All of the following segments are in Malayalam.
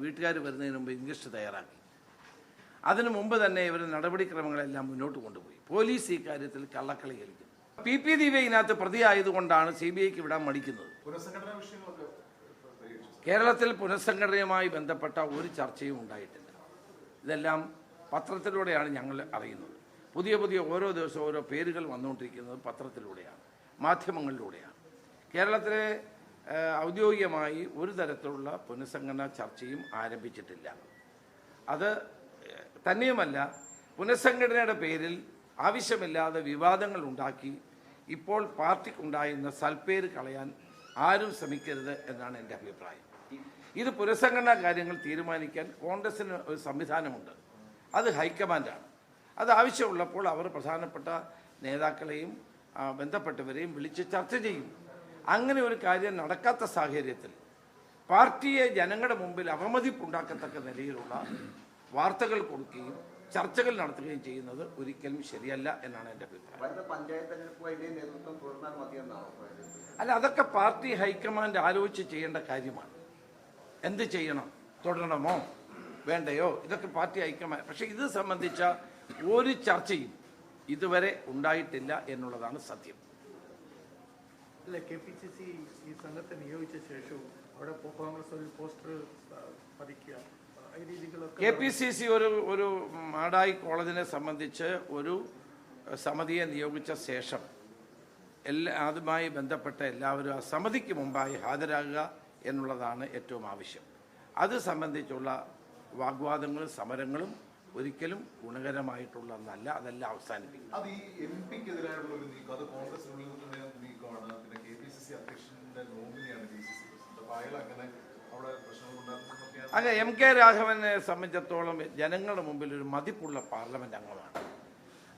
വീട്ടുകാർ വരുന്നതിന് മുമ്പ് ഇംഗ്ലീഷ് തയ്യാറാക്കി. അതിനു മുമ്പ് തന്നെ ഇവർ നടപടിക്രമങ്ങളെല്ലാം മുന്നോട്ട് കൊണ്ടുപോയി. പോലീസ് ഈ കാര്യത്തിൽ കള്ളക്കളി കളിക്കുന്നു. പി പി ദിവ്യ ഇതിനകത്ത് പ്രതിയായതുകൊണ്ടാണ് സി ബി ഐക്ക് വിടാൻ മടിക്കുന്നത്. കേരളത്തിൽ പുനഃസംഘടനയുമായി ബന്ധപ്പെട്ട ഒരു ചർച്ചയും ഉണ്ടായിട്ടില്ല. ഇതെല്ലാം പത്രത്തിലൂടെയാണ് ഞങ്ങൾ അറിയുന്നത്. പുതിയ പുതിയ ഓരോ ദിവസവും ഓരോ പേരുകൾ വന്നുകൊണ്ടിരിക്കുന്നത് പത്രത്തിലൂടെയാണ് മാധ്യമങ്ങളിലൂടെയാണ്. കേരളത്തിലെ ഔദ്യോഗികമായി ഒരു തരത്തിലുള്ള പുനഃസംഘടനാ ചർച്ചയും ആരംഭിച്ചിട്ടില്ല. അത് തന്നെയുമല്ല പുനഃസംഘടനയുടെ പേരിൽ ആവശ്യമില്ലാതെ വിവാദങ്ങൾ ഉണ്ടാക്കി ഇപ്പോൾ പാർട്ടിക്കുണ്ടായിരുന്ന സൽപ്പേര് കളയാൻ ആരും ശ്രമിക്കരുത് എന്നാണ് എന്റെ അഭിപ്രായം. ഇത് പുനഃസംഘടനാ കാര്യങ്ങൾ തീരുമാനിക്കാൻ കോൺഗ്രസിന് ഒരു സംവിധാനമുണ്ട്. അത് ഹൈക്കമാൻഡാണ്. അത് ആവശ്യമുള്ളപ്പോൾ അവർ പ്രധാനപ്പെട്ട നേതാക്കളെയും ബന്ധപ്പെട്ടവരെയും വിളിച്ച് ചർച്ച ചെയ്യും. അങ്ങനെ ഒരു കാര്യം നടക്കാത്ത സാഹചര്യത്തിൽ പാർട്ടിയെ ജനങ്ങളുടെ മുമ്പിൽ അവമതിപ്പുണ്ടാക്കത്തക്ക നിലയിലുള്ള വാർത്തകൾ കൊടുക്കുകയും ചർച്ചകൾ നടത്തുകയും ചെയ്യുന്നത് ഒരിക്കലും ശരിയല്ല എന്നാണ് എന്റെ അഭിപ്രായം. അല്ല അതൊക്കെ പാർട്ടി ഹൈക്കമാൻഡ് ആലോചിച്ച് ചെയ്യേണ്ട കാര്യമാണ്. എന്ത് ചെയ്യണം? തുടരണമോ? വേണ്ടയോ? ഇതൊക്കെ പാർട്ടി ഹൈക്കമാൻഡ് പക്ഷേ ഇത് സംബന്ധിച്ച ഒരു ചർച്ചയും ഇതുവരെ ഉണ്ടായിട്ടില്ല എന്നുള്ളതാണ് സത്യം. അല്ല കെ പി സി സി ഈ സംഘത്തെ നിയോഗിച്ച ശേഷവും അവിടെ പോ- കോൺഗ്രസ് ഒരു പോസ്റ്റർ പതിക്കുക കെ പി സി സി ഒരു ഒരു മാടായി കോളേജിനെ സംബന്ധിച്ച് ഒരു സമിതിയെ നിയോഗിച്ച ശേഷം എല്ലാ അതുമായി ബന്ധപ്പെട്ട എല്ലാവരും ആ സമിതിക്ക് മുമ്പായി ഹാജരാകുക എന്നുള്ളതാണ് ഏറ്റവും ആവശ്യം. അത് സംബന്ധിച്ചുള്ള വാഗ്വാദങ്ങളും സമരങ്ങളും ഒരിക്കലും ഗുണകരമായിട്ടുള്ളതല്ല അതെല്ലാം അവസാനിപ്പിക്കും. അത് ഈ എം പിക്കെതിരായുള്ള ഒരു നീക്കം അത് കോൺഗ്രസിനുള്ളിൽ നീക്കമാണ്. സി സി അധ്യക്ഷന്റെ നോമിനിയാണ് ഡി സി സി പ്രസിഡന്റ്. അപ്പൊ അയാൾ അങ്ങനെ അങ്ങ് എം കെ രാഘവനെ സംബന്ധിച്ചിടത്തോളം ജനങ്ങളുടെ മുമ്പിൽ ഒരു മതിപ്പുള്ള പാർലമെന്റ് അംഗമാണ്.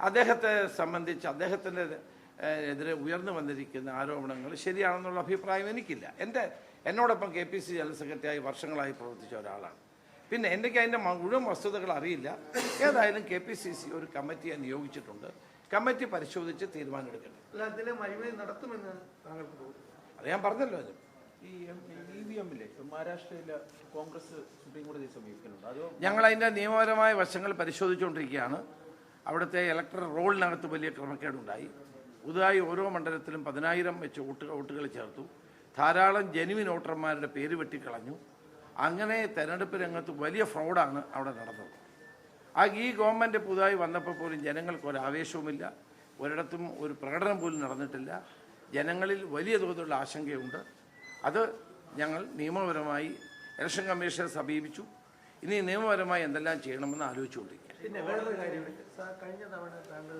അദ്ദേഹത്തെ സംബന്ധിച്ച് അദ്ദേഹത്തിന്റെ എതിരെ ഉയർന്നു വന്നിരിക്കുന്ന ആരോപണങ്ങൾ ശരിയാണെന്നുള്ള അഭിപ്രായം എനിക്കില്ല. എന്റെ എന്നോടൊപ്പം കെ പി സി ജനറൽ സെക്രട്ടറിയായി വർഷങ്ങളായി പ്രവർത്തിച്ച ഒരാളാണ്. പിന്നെ എനിക്ക് അതിന്റെ മുഴുവൻ വസ്തുതകൾ അറിയില്ല. ഏതായാലും കെ പി സി സി ഒരു കമ്മിറ്റിയെ നിയോഗിച്ചിട്ടുണ്ട്. കമ്മിറ്റി പരിശോധിച്ച് തീരുമാനമെടുക്കട്ടെ. അല്ല അതിലെ മഴിമതി നടത്തുമെന്ന് താങ്കൾക്ക് തോന്നുന്നു. അത് ഞാൻ പറഞ്ഞല്ലോ അത്. ഈ ഇ വി എമ്മിലെ മഹാരാഷ്ട്രയിലെ കോൺഗ്രസ് സുപ്രീം കോടതിയെ സമീപിക്കുന്നുണ്ട്. അതോ ഞങ്ങൾ അതിന്റെ നിയമപരമായ വശങ്ങൾ പരിശോധിച്ചുകൊണ്ടിരിക്കുകയാണ്. അവിടുത്തെ ഇലക്ട്രൽ റോളിനകത്ത് വലിയ ക്രമക്കേടുണ്ടായി. പുതുതായി ഓരോ മണ്ഡലത്തിലും പതിനായിരം വെച്ച് വോട്ട് വോട്ടുകൾ ചേർത്തു. ധാരാളം ജനുവിൻ വോട്ടർമാരുടെ പേര് വെട്ടിക്കളഞ്ഞു. അങ്ങനെ തെരഞ്ഞെടുപ്പ് രംഗത്ത് വലിയ ഫ്രോഡാണ് അവിടെ നടന്നത്. ആ ഈ ഗവൺമെന്റ് പുതുതായി വന്നപ്പോൾ പോലും ജനങ്ങൾക്ക് ഒരു ആവേശവുമില്ല. ഒരിടത്തും ഒരു പ്രകടനം പോലും നടന്നിട്ടില്ല. ജനങ്ങളിൽ വലിയ തോതിലുള്ള ആശങ്കയുണ്ട്. അത് ഞങ്ങൾ നിയമപരമായി ഇലക്ഷൻ കമ്മീഷനെ സമീപിച്ചു. ഇനി നിയമപരമായി എന്തെല്ലാം ചെയ്യണമെന്ന് ആലോചിച്ചുകൊണ്ടിരിക്കുക പിന്നെ വേറൊരു കാര്യം കഴിഞ്ഞ തവണ താങ്കൾ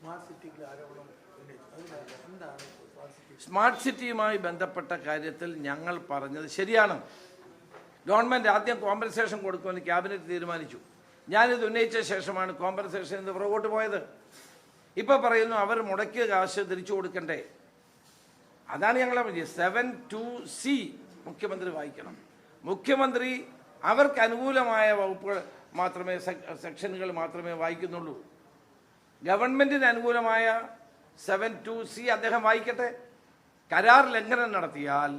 സ്മാർട്ട് സിറ്റിക്ക് ആരോപണം സ്മാർട്ട് സ്മാർട്ട് സിറ്റിയുമായി ബന്ധപ്പെട്ട കാര്യത്തിൽ ഞങ്ങൾ പറഞ്ഞത് ശരിയാണ്. ഗവൺമെന്റ് ആദ്യം കോമ്പൻസേഷൻ കൊടുക്കുമെന്ന് ക്യാബിനറ്റ് തീരുമാനിച്ചു. ഞാനിത് ഉന്നയിച്ച ശേഷമാണ് കോമ്പൻസേഷൻ എന്ന് പുറകോട്ട് പോയത്. ഇപ്പോൾ പറയുന്നു അവർ മുടക്കിയ കാശ് തിരിച്ചു കൊടുക്കണ്ടേ? അതാണ് ഞങ്ങളെ പറഞ്ഞത് സെവൻ ടു സി മുഖ്യമന്ത്രി വായിക്കണം. മുഖ്യമന്ത്രി അവർക്ക് അനുകൂലമായ വകുപ്പുകൾ മാത്രമേ സെക്ഷനുകൾ മാത്രമേ വായിക്കുന്നുള്ളൂ. ഗവൺമെന്റിന് അനുകൂലമായ സെവൻ ടു സി അദ്ദേഹം വായിക്കട്ടെ. കരാർ ലംഘനം നടത്തിയാൽ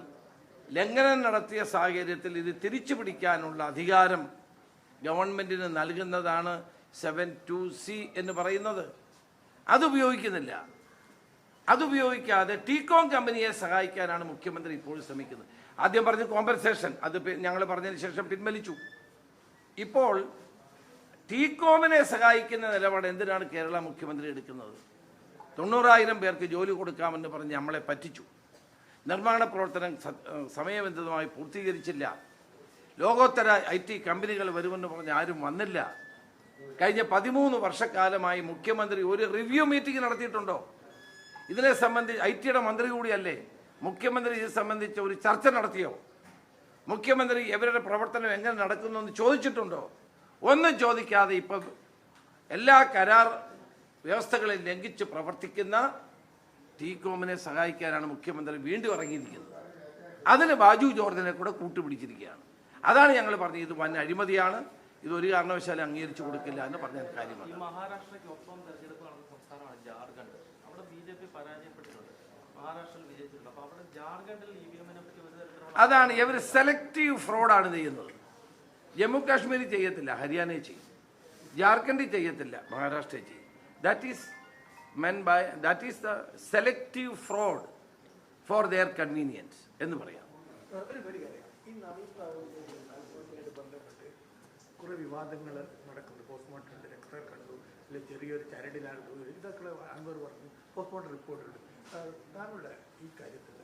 ലംഘനം നടത്തിയ സാഹചര്യത്തിൽ ഇത് തിരിച്ചു പിടിക്കാനുള്ള അധികാരം ഗവൺമെന്റിന് നൽകുന്നതാണ് സെവൻ ടു സി എന്ന് പറയുന്നത്. അത് ഉപയോഗിക്കുന്നില്ല അതുപയോഗിക്കാതെ ടീകോം കമ്പനിയെ സഹായിക്കാനാണ് മുഖ്യമന്ത്രി ഇപ്പോൾ ശ്രമിക്കുന്നത്. ആദ്യം പറഞ്ഞ കോമ്പൻസേഷൻ അത് ഞങ്ങൾ പറഞ്ഞതിന് ശേഷം പിൻവലിച്ചു. ഇപ്പോൾ ടീകോമിനെ സഹായിക്കുന്ന നിലപാട് എന്തിനാണ് കേരള മുഖ്യമന്ത്രി എടുക്കുന്നത്? തൊണ്ണൂറായിരം പേർക്ക് ജോലി കൊടുക്കാമെന്ന് പറഞ്ഞ് നമ്മളെ പറ്റിച്ചു. നിർമ്മാണ പ്രവർത്തനം സമയബന്ധിതമായി പൂർത്തീകരിച്ചില്ല. ലോകോത്തര ഐ ടി കമ്പനികൾ വരുമെന്ന് പറഞ്ഞ് ആരും വന്നില്ല. കഴിഞ്ഞ പതിമൂന്ന് വർഷക്കാലമായി മുഖ്യമന്ത്രി ഒരു റിവ്യൂ മീറ്റിംഗ് നടത്തിയിട്ടുണ്ടോ? ഇതിനെ സംബന്ധിച്ച് ഐ ടിയുടെ മന്ത്രി കൂടിയല്ലേ? മുഖ്യമന്ത്രി ഇത് സംബന്ധിച്ച് ഒരു ചർച്ച നടത്തിയോ? മുഖ്യമന്ത്രി ഇവരുടെ പ്രവർത്തനം എങ്ങനെ നടക്കുന്നു എന്ന് ചോദിച്ചിട്ടുണ്ടോ? ഒന്നും ചോദിക്കാതെ ഇപ്പം എല്ലാ കരാർ വ്യവസ്ഥകളെയും ലംഘിച്ച് പ്രവർത്തിക്കുന്ന ടീകോമിനെ സഹായിക്കാനാണ് മുഖ്യമന്ത്രി വീണ്ടും ഇറങ്ങിയിരിക്കുന്നത്. അതിന് ബാജു ജോർജിനെ കൂടെ കൂട്ടുപിടിച്ചിരിക്കുകയാണ്. അതാണ് ഞങ്ങൾ പറഞ്ഞത്. ഇത് വൻ അഴിമതിയാണ്. ഇത് ഒരു കാരണവശാലും അംഗീകരിച്ചു കൊടുക്കില്ല എന്ന് പറഞ്ഞ കാര്യമാണ്. മഹാരാഷ്ട്രയ്ക്കൊപ്പം തെരഞ്ഞെടുപ്പ് നടന്ന സംസ്ഥാനമാണ് ജാർഖണ്ഡ്. അവിടെ ബി ജെ പി പരാജയപ്പെട്ടിട്ടുണ്ട്. മഹാരാഷ്ട്രയിൽ വിജയിച്ചിട്ടുണ്ട്. അപ്പോൾ അവിടെ ജാർഖണ്ഡിൽ ഇ വി എമ്മിനെ പറ്റി ഒരു തരത്തിലുള്ള അതാണ് ഇവർ സെലക്റ്റീവ് ഫ്രോഡാണ് ചെയ്യുന്നത്. ജമ്മു കാശ്മീരിൽ ചെയ്യത്തില്ല ഹരിയാനയിൽ ചെയ്യും. ജാർഖണ്ഡിൽ ചെയ്യത്തില്ല മഹാരാഷ്ട്രയിൽ ചെയ്യും. That is mean by that is the selective fraud for their convenience എന്ന് പറയാം ഒരു ഒരു കാര്യം ഈ നവീൻ ആത്മഹത്യയായിട്ട് ബന്ധപ്പെട്ട് കുറേ വിവാദങ്ങൾ നടക്കുന്നുണ്ട്. പോസ്റ്റ്മോർട്ടം എക്സ്റേ കണ്ടു. അല്ലെങ്കിൽ ചെറിയൊരു ചരടിലാണ് ഇതൊക്കെ അൻവർ പറഞ്ഞു. പോസ്റ്റ്മോർട്ടം റിപ്പോർട്ടുണ്ട് താങ്കളുടെ ഈ കാര്യത്തിൽ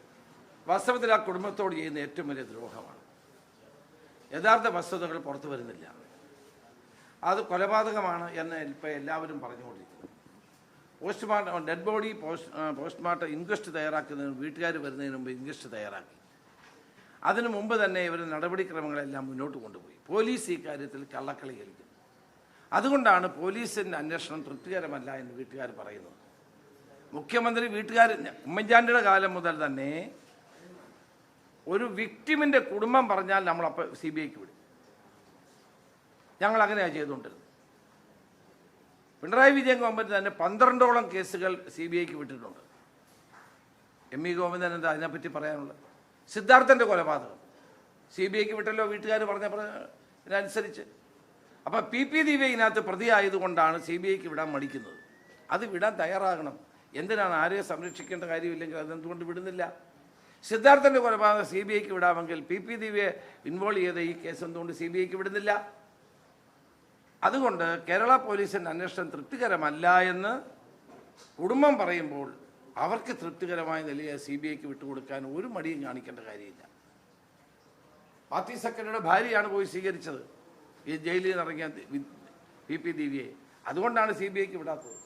വാസ്തവത്തിൽ ആ കുടുംബത്തോട് ചെയ്യുന്ന ഏറ്റവും വലിയ ദ്രോഹമാണ്. യഥാർത്ഥ വസ്തുതകൾ പുറത്തു വരുന്നില്ല. അത് കൊലപാതകമാണ് എന്ന് ഇപ്പോൾ എല്ലാവരും പറഞ്ഞുകൊണ്ടിരിക്കുന്നത് postmortem dead body post postmortem inquest തയ്യാറാക്കുന്നതിന് വീട്ടുകാർ വരുന്നതിന് മുമ്പ് ഇൻക്വസ്റ്റ് തയ്യാറാക്കി. അതിനു മുമ്പ് തന്നെ ഇവർ നടപടിക്രമങ്ങളെല്ലാം മുന്നോട്ട് കൊണ്ടുപോയി. പോലീസ് ഈ കാര്യത്തിൽ കള്ളക്കളി കളിക്കുന്നു അതുകൊണ്ടാണ് പോലീസിന്റെ അന്വേഷണം തൃപ്തികരമല്ല എന്ന് വീട്ടുകാർ പറയുന്നത്. മുഖ്യമന്ത്രി വീട്ടുകാർ ഉമ്മൻചാണ്ടിയുടെ കാലം മുതൽ തന്നെ ഒരു വിക്ടിമിന്റെ കുടുംബം പറഞ്ഞാൽ നമ്മളപ്പോൾ സി ബി ഐക്ക് വിടും. ഞങ്ങൾ അങ്ങനെയാണ് ചെയ്തുകൊണ്ടിരുന്നത്. പിണറായി വിജയൻ ഗവൺമെന്റ് തന്നെ പന്ത്രണ്ടോളം കേസുകൾ സി ബി ഐക്ക് വിട്ടിട്ടുണ്ട്. എം ഇ ഗോവിന്ദൻ എന്താ അതിനെപ്പറ്റി പറയാനുള്ളത്? സിദ്ധാർത്ഥന്റെ കൊലപാതകം. സി ബി ഐക്ക് വിട്ടല്ലോ വീട്ടുകാർ പറഞ്ഞ ഇതിനനുസരിച്ച് അപ്പം പി പി ദിവ്യ ഇതിനകത്ത് പ്രതിയായതുകൊണ്ടാണ് സി ബി ഐക്ക് വിടാൻ മടിക്കുന്നത്. അത് വിടാൻ തയ്യാറാകണം. എന്തിനാണ് ആരെയും സംരക്ഷിക്കേണ്ട കാര്യമില്ലെങ്കിൽ അതെന്തുകൊണ്ട് വിടുന്നില്ല? സിദ്ധാർത്ഥന്റെ കൊലപാതകം സി ബി ഐക്ക് വിടാമെങ്കിൽ പി പി ദിവ്യയെ ഇൻവോൾവ് ചെയ്ത ഈ കേസ് എന്തുകൊണ്ട് സി ബി ഐക്ക് വിടുന്നില്ല? അതുകൊണ്ട് കേരള പോലീസിന്റെ അന്വേഷണം തൃപ്തികരമല്ല എന്ന് കുടുംബം പറയുമ്പോൾ അവർക്ക് തൃപ്തികരമായ നിലയെ സി ബി ഐക്ക് വിട്ടുകൊടുക്കാൻ ഒരു മടിയും കാണിക്കേണ്ട കാര്യമില്ല പാർട്ടി സെക്രട്ടറിയുടെ ഭാര്യയാണ് പോയി സ്വീകരിച്ചത് ഈ ജയിലിൽ നിന്ന് ഇറങ്ങിയ പി പി ദിവ്യയെ അതുകൊണ്ടാണ് സി ബി ഐക്ക് വിടാത്തത്